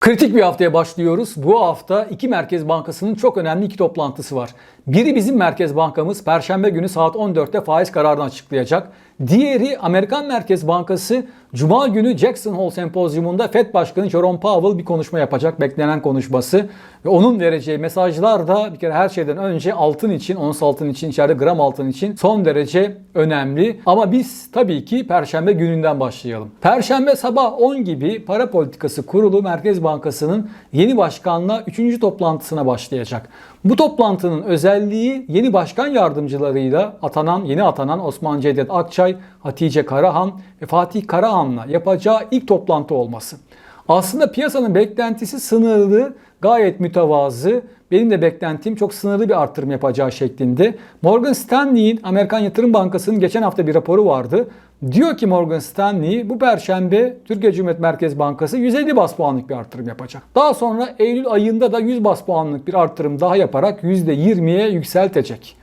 Kritik bir haftaya başlıyoruz. Bu hafta iki Merkez Bankası'nın çok önemli iki toplantısı var. Biri bizim Merkez Bankamız Perşembe günü saat 14'te faiz kararını açıklayacak. Diğeri Amerikan Merkez Bankası Cuma günü Jackson Hole Sempozyumunda Fed Başkanı Jerome Powell bir konuşma yapacak. Beklenen konuşması. Ve onun vereceği mesajlar da bir kere her şeyden önce altın için, ons altın için, içeride gram altın için son derece önemli. Ama biz tabii ki Perşembe gününden başlayalım. Perşembe sabah 10 gibi Para Politikası Kurulu Merkez Bankası'nın yeni başkanla 3. toplantısına başlayacak. Bu toplantının özelliği yeni başkan yardımcılarıyla atanan, yeni atanan Osman Cevdet Akçay, Hatice Karahan ve Fatih Karahan'la yapacağı ilk toplantı olması. Aslında piyasanın beklentisi sınırlı, gayet mütevazı. Benim de beklentim çok sınırlı bir artırım yapacağı şeklinde. Morgan Stanley'in Amerikan Yatırım Bankası'nın geçen hafta bir raporu vardı. Diyor ki Morgan Stanley bu perşembe Türkiye Cumhuriyet Merkez Bankası 150 bas puanlık bir artırım yapacak. Daha sonra Eylül ayında da 100 bas puanlık bir artırım daha yaparak %20'ye yükseltecek.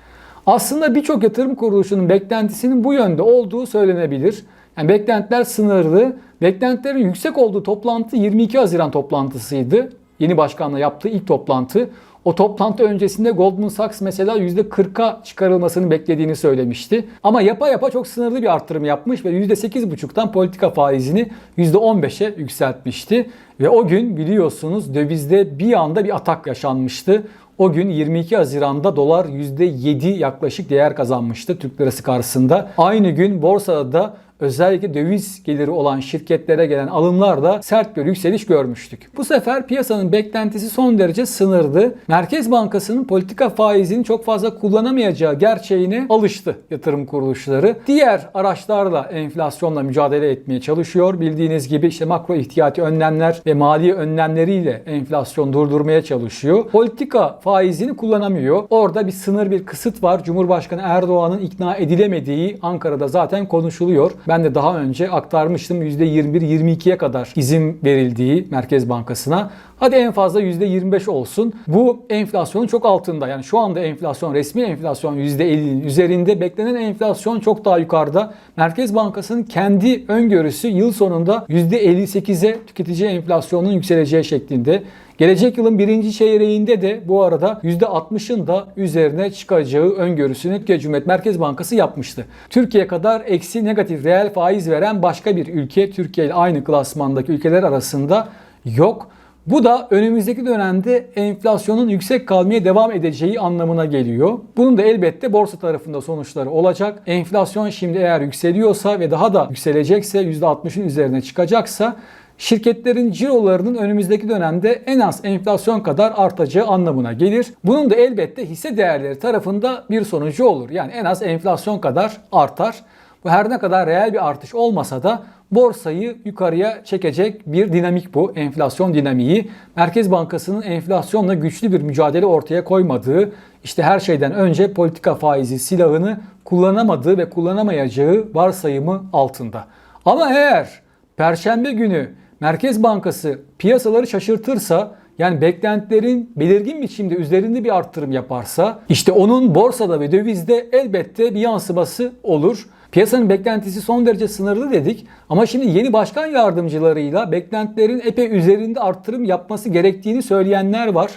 Aslında birçok yatırım kuruluşunun beklentisinin bu yönde olduğu söylenebilir. Yani beklentiler sınırlı. Beklentilerin yüksek olduğu toplantı 22 Haziran toplantısıydı. Yeni başkanla yaptığı ilk toplantı. O toplantı öncesinde Goldman Sachs mesela %40'a çıkarılmasını beklediğini söylemişti. Ama yapa yapa çok sınırlı bir arttırım yapmış ve %8,5'tan politika faizini %15'e yükseltmişti. Ve o gün biliyorsunuz dövizde bir anda bir atak yaşanmıştı. O gün 22 Haziran'da dolar %7 yaklaşık değer kazanmıştı Türk lirası karşısında. Aynı gün borsada da özellikle döviz geliri olan şirketlere gelen alımlarda sert bir yükseliş görmüştük. Bu sefer piyasanın beklentisi son derece sınırdı. Merkez Bankası'nın politika faizini çok fazla kullanamayacağı gerçeğine alıştı yatırım kuruluşları. Diğer araçlarla enflasyonla mücadele etmeye çalışıyor. Bildiğiniz gibi işte makro ihtiyati önlemler ve mali önlemleriyle enflasyon durdurmaya çalışıyor. Politika faizini kullanamıyor. Orada bir sınır, bir kısıt var. Cumhurbaşkanı Erdoğan'ın ikna edilemediği Ankara'da zaten konuşuluyor. Ben de daha önce aktarmıştım %21-22'ye kadar izin verildiği Merkez Bankası'na. Hadi en fazla %25 olsun. Bu enflasyonun çok altında. Yani şu anda enflasyon, resmi enflasyon %50'nin üzerinde. Beklenen enflasyon çok daha yukarıda. Merkez Bankası'nın kendi öngörüsü yıl sonunda %58'e tüketici enflasyonun yükseleceği şeklinde. Gelecek yılın birinci çeyreğinde de bu arada %60'ın da üzerine çıkacağı öngörüsünü Türkiye Cumhuriyet Merkez Bankası yapmıştı. Türkiye kadar eksi negatif reel faiz veren başka bir ülke Türkiye ile aynı klasmandaki ülkeler arasında yok. Bu da önümüzdeki dönemde enflasyonun yüksek kalmaya devam edeceği anlamına geliyor. Bunun da elbette borsa tarafında sonuçları olacak. Enflasyon şimdi eğer yükseliyorsa ve daha da yükselecekse %60'ın üzerine çıkacaksa şirketlerin cirolarının önümüzdeki dönemde en az enflasyon kadar artacağı anlamına gelir. Bunun da elbette hisse değerleri tarafında bir sonucu olur. Yani en az enflasyon kadar artar. Bu her ne kadar reel bir artış olmasa da borsayı yukarıya çekecek bir dinamik bu. Enflasyon dinamiği. Merkez Bankası'nın enflasyonla güçlü bir mücadele ortaya koymadığı, işte her şeyden önce politika faizi silahını kullanamadığı ve kullanamayacağı varsayımı altında. Ama eğer Perşembe günü Merkez Bankası piyasaları şaşırtırsa yani beklentilerin belirgin biçimde üzerinde bir arttırım yaparsa işte onun borsada ve dövizde elbette bir yansıması olur. Piyasanın beklentisi son derece sınırlı dedik ama şimdi yeni başkan yardımcılarıyla beklentilerin epey üzerinde arttırım yapması gerektiğini söyleyenler var.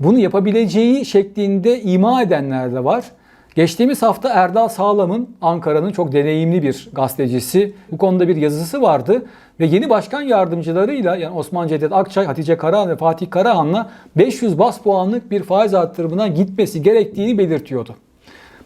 Bunu yapabileceği şeklinde ima edenler de var. Geçtiğimiz hafta Erdal Sağlam'ın Ankara'nın çok deneyimli bir gazetecisi bu konuda bir yazısı vardı ve yeni başkan yardımcılarıyla yani Osman Cevdet Akçay, Hatice Karahan ve Fatih Karahan'la 500 bas puanlık bir faiz artırımına gitmesi gerektiğini belirtiyordu.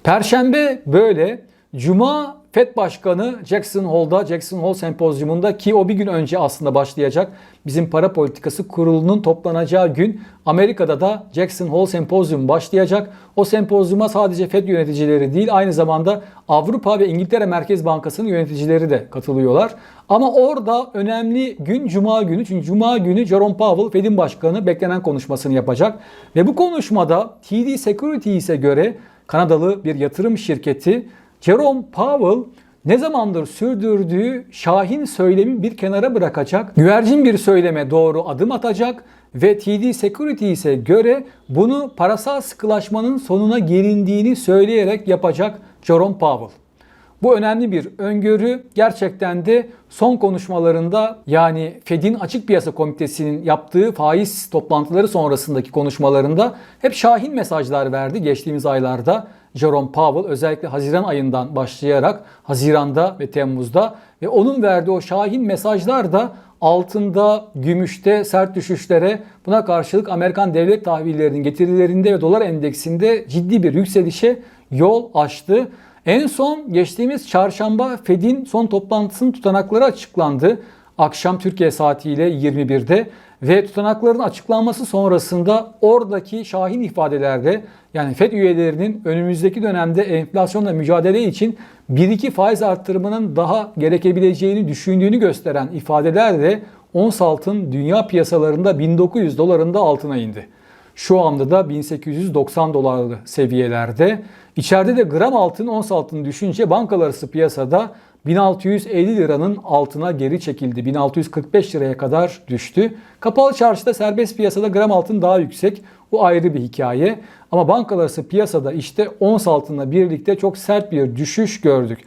Perşembe böyle. Cuma FED Başkanı Jackson Hole'da, Jackson Hole Sempozyumunda ki o bir gün önce aslında başlayacak. Bizim para politikası kurulunun toplanacağı gün Amerika'da da Jackson Hole Sempozyum başlayacak. O sempozyuma sadece FED yöneticileri değil aynı zamanda Avrupa ve İngiltere Merkez Bankası'nın yöneticileri de katılıyorlar. Ama orada önemli gün Cuma günü. Çünkü Cuma günü Jerome Powell Fed'in başkanı beklenen konuşmasını yapacak. Ve bu konuşmada TD Securities'e göre Kanadalı bir yatırım şirketi Jerome Powell ne zamandır sürdürdüğü şahin söylemi bir kenara bırakacak, güvercin bir söyleme doğru adım atacak ve TD Securities'e göre bunu parasal sıkılaşmanın sonuna gelindiğini söyleyerek yapacak Jerome Powell. Bu önemli bir öngörü. Gerçekten de son konuşmalarında yani Fed'in Açık Piyasa Komitesi'nin yaptığı faiz toplantıları sonrasındaki konuşmalarında hep şahin mesajlar verdi geçtiğimiz aylarda. Jerome Powell özellikle Haziran ayından başlayarak Haziran'da ve Temmuz'da ve onun verdiği o şahin mesajlar da altında, gümüşte sert düşüşlere buna karşılık Amerikan devlet tahvillerinin getirilerinde ve dolar endeksinde ciddi bir yükselişe yol açtı. En son geçtiğimiz çarşamba Fed'in son toplantısının tutanakları açıklandı. Akşam Türkiye saatiyle 21'de ve tutanakların açıklanması sonrasında oradaki şahin ifadelerde yani FED üyelerinin önümüzdeki dönemde enflasyonla mücadele için 1-2 faiz arttırımının daha gerekebileceğini düşündüğünü gösteren ifadelerle ons altın dünya piyasalarında 1900 dolarında altına indi. Şu anda da 1890 dolarlı seviyelerde. İçeride de gram altın, ons altın düşünce bankalar piyasada 1650 liranın altına geri çekildi. 1645 liraya kadar düştü. Kapalı çarşıda serbest piyasada gram altın daha yüksek. Bu ayrı bir hikaye. Ama bankalar piyasada işte ons altınla birlikte çok sert bir düşüş gördük.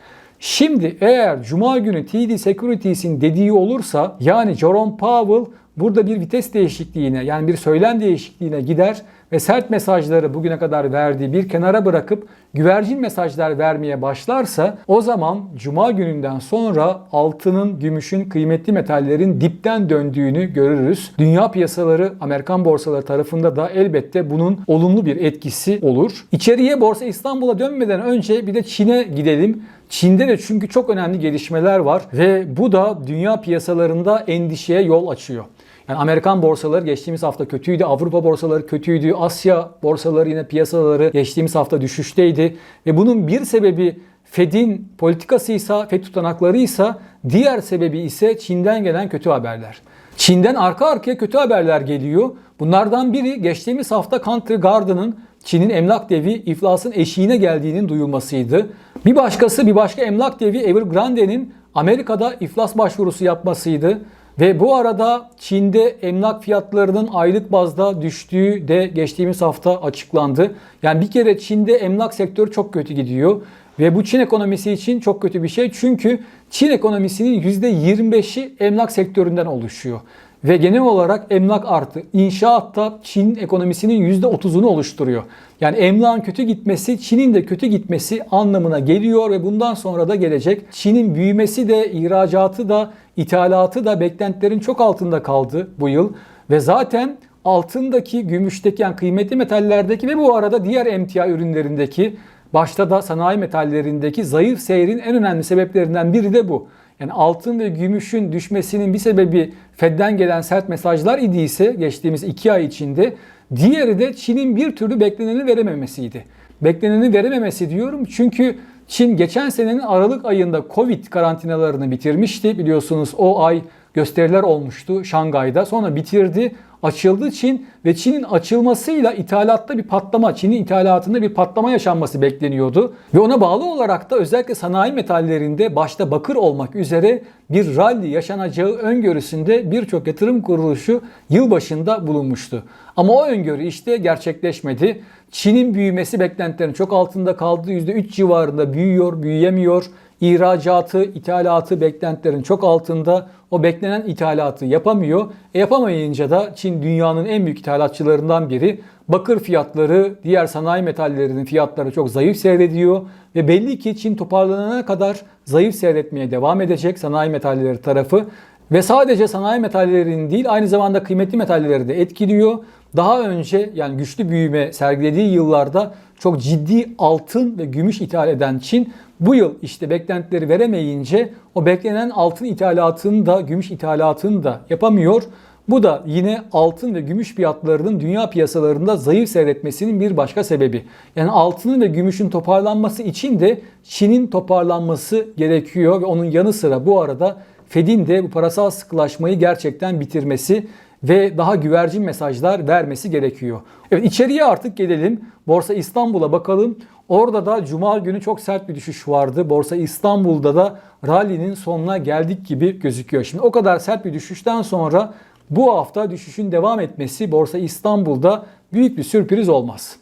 Şimdi eğer Cuma günü TD Securities'in dediği olursa yani Jerome Powell burada bir vites değişikliğine yani bir söylem değişikliğine gider ve sert mesajları bugüne kadar verdiği bir kenara bırakıp güvercin mesajlar vermeye başlarsa o zaman cuma gününden sonra altının, gümüşün, kıymetli metallerin dipten döndüğünü görürüz. Dünya piyasaları, Amerikan borsaları tarafında da elbette bunun olumlu bir etkisi olur. İçeriye Borsa İstanbul'a dönmeden önce bir de Çin'e gidelim. Çin'de de çünkü çok önemli gelişmeler var ve bu da dünya piyasalarında endişeye yol açıyor. Yani Amerikan borsaları geçtiğimiz hafta kötüydü, Avrupa borsaları kötüydü, Asya borsaları yine piyasaları geçtiğimiz hafta düşüşteydi ve bunun bir sebebi Fed'in politikasıysa, Fed tutanaklarıysa diğer sebebi ise Çin'den gelen kötü haberler. Çin'den arka arkaya kötü haberler geliyor. Bunlardan biri geçtiğimiz hafta Country Garden'ın Çin'in emlak devi iflasın eşiğine geldiğinin duyulmasıydı. Bir başkası bir başka emlak devi Evergrande'nin Amerika'da iflas başvurusu yapmasıydı. Ve bu arada Çin'de emlak fiyatlarının aylık bazda düştüğü de geçtiğimiz hafta açıklandı. Yani bir kere Çin'de emlak sektörü çok kötü gidiyor. Ve bu Çin ekonomisi için çok kötü bir şey. Çünkü Çin ekonomisinin %25'i emlak sektöründen oluşuyor. Ve genel olarak emlak artı inşaatta Çin ekonomisinin %30'unu oluşturuyor. Yani emlakın kötü gitmesi Çin'in de kötü gitmesi anlamına geliyor ve bundan sonra da gelecek. Çin'in büyümesi de ihracatı da ithalatı da beklentilerin çok altında kaldı bu yıl. Ve zaten altındaki, gümüşteki yani kıymetli metallerdeki ve bu arada diğer emtia ürünlerindeki başta da sanayi metallerindeki zayıf seyrin en önemli sebeplerinden biri de bu. Yani altın ve gümüşün düşmesinin bir sebebi Fed'den gelen sert mesajlar idiyse geçtiğimiz iki ay içinde diğeri de Çin'in bir türlü bekleneni verememesiydi. Bekleneni verememesi diyorum çünkü Çin geçen senenin Aralık ayında Covid karantinalarını bitirmişti. Biliyorsunuz o ay gösteriler olmuştu Şangay'da. Sonra bitirdi, açıldı Çin ve Çin'in açılmasıyla ithalatta bir patlama, Çin'in ithalatında bir patlama yaşanması bekleniyordu. Ve ona bağlı olarak da özellikle sanayi metallerinde başta bakır olmak üzere bir rally yaşanacağı öngörüsünde birçok yatırım kuruluşu yılbaşında bulunmuştu. Ama o öngörü işte gerçekleşmedi. Çin'in büyümesi beklentilerin çok altında kaldı. %3 civarında büyüyor, büyüyemiyor. İhracatı, ithalatı beklentilerin çok altında. O beklenen ithalatı yapamıyor. E yapamayınca da Çin dünyanın en büyük ithalatçılarından biri. Bakır fiyatları, diğer sanayi metallerinin fiyatları çok zayıf seyrediyor. Ve belli ki Çin toparlanana kadar zayıf seyretmeye devam edecek sanayi metalleri tarafı. Ve sadece sanayi metallerinin değil aynı zamanda kıymetli metalleri de etkiliyor. Daha önce yani güçlü büyüme sergilediği yıllarda çok ciddi altın ve gümüş ithal eden Çin bu yıl işte beklentileri veremeyince o beklenen altın ithalatını da gümüş ithalatını da yapamıyor. Bu da yine altın ve gümüş fiyatlarının dünya piyasalarında zayıf seyretmesinin bir başka sebebi. Yani altının ve gümüşün toparlanması için de Çin'in toparlanması gerekiyor ve onun yanı sıra bu arada Fed'in de bu parasal sıkılaşmayı gerçekten bitirmesi ve daha güvercin mesajlar vermesi gerekiyor. Evet içeriye artık gelelim. Borsa İstanbul'a bakalım. Orada da cuma günü çok sert bir düşüş vardı. Borsa İstanbul'da da rally'nin sonuna geldik gibi gözüküyor. Şimdi o kadar sert bir düşüşten sonra bu hafta düşüşün devam etmesi Borsa İstanbul'da büyük bir sürpriz olmaz.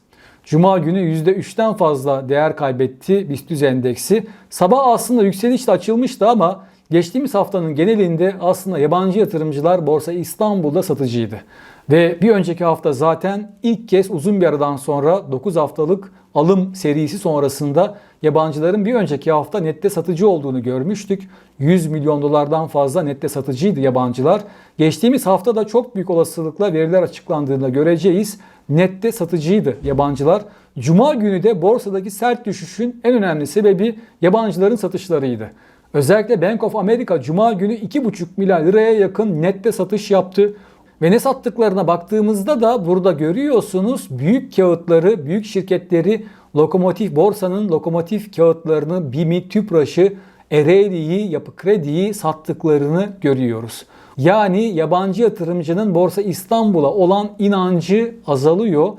Cuma günü %3'ten fazla değer kaybetti BIST endeksi. Sabah aslında yükselişle açılmıştı ama geçtiğimiz haftanın genelinde aslında yabancı yatırımcılar Borsa İstanbul'da satıcıydı. Ve bir önceki hafta zaten ilk kez uzun bir aradan sonra 9 haftalık alım serisi sonrasında yabancıların bir önceki hafta nette satıcı olduğunu görmüştük. 100 milyon dolardan fazla nette satıcıydı yabancılar. Geçtiğimiz hafta da çok büyük olasılıkla veriler açıklandığında göreceğiz. Nette satıcıydı yabancılar. Cuma günü de borsadaki sert düşüşün en önemli sebebi yabancıların satışlarıydı. Özellikle Bank of America Cuma günü 2,5 milyar liraya yakın nette satış yaptı. Ve ne sattıklarına baktığımızda da burada görüyorsunuz büyük kağıtları, büyük şirketleri, Lokomotif Borsa'nın lokomotif kağıtlarını, BİM'i, TÜPRAŞ'ı, Ereğli'yi, Yapı Kredi'yi sattıklarını görüyoruz. Yani yabancı yatırımcının Borsa İstanbul'a olan inancı azalıyor.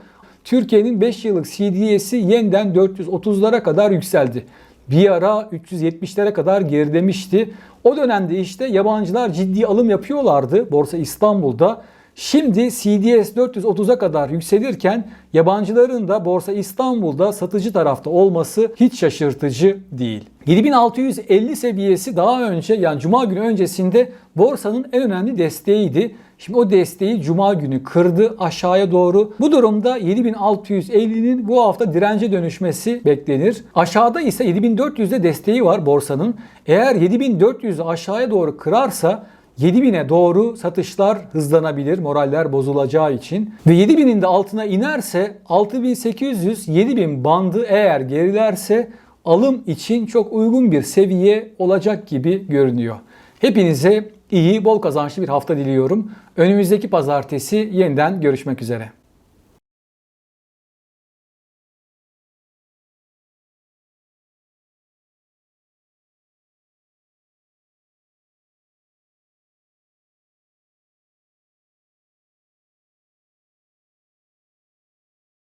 Türkiye'nin 5 yıllık CDS'i yeniden 430'lara kadar yükseldi. Bir ara 370'lere kadar gerilemişti. O dönemde işte yabancılar ciddi alım yapıyorlardı Borsa İstanbul'da. Şimdi CDS 430'a kadar yükselirken yabancıların da Borsa İstanbul'da satıcı tarafta olması hiç şaşırtıcı değil. 7650 seviyesi daha önce yani cuma günü öncesinde borsanın en önemli desteğiydi. Şimdi o desteği cuma günü kırdı aşağıya doğru. Bu durumda 7650'nin bu hafta dirence dönüşmesi beklenir. Aşağıda ise 7400'de desteği var borsanın. Eğer 7400'ü aşağıya doğru kırarsa 7000'e doğru satışlar hızlanabilir moraller bozulacağı için. Ve 7000'in de altına inerse 6800-7000 bandı eğer gerilerse alım için çok uygun bir seviye olacak gibi görünüyor. Hepinize iyi, bol kazançlı bir hafta diliyorum. Önümüzdeki pazartesi yeniden görüşmek üzere.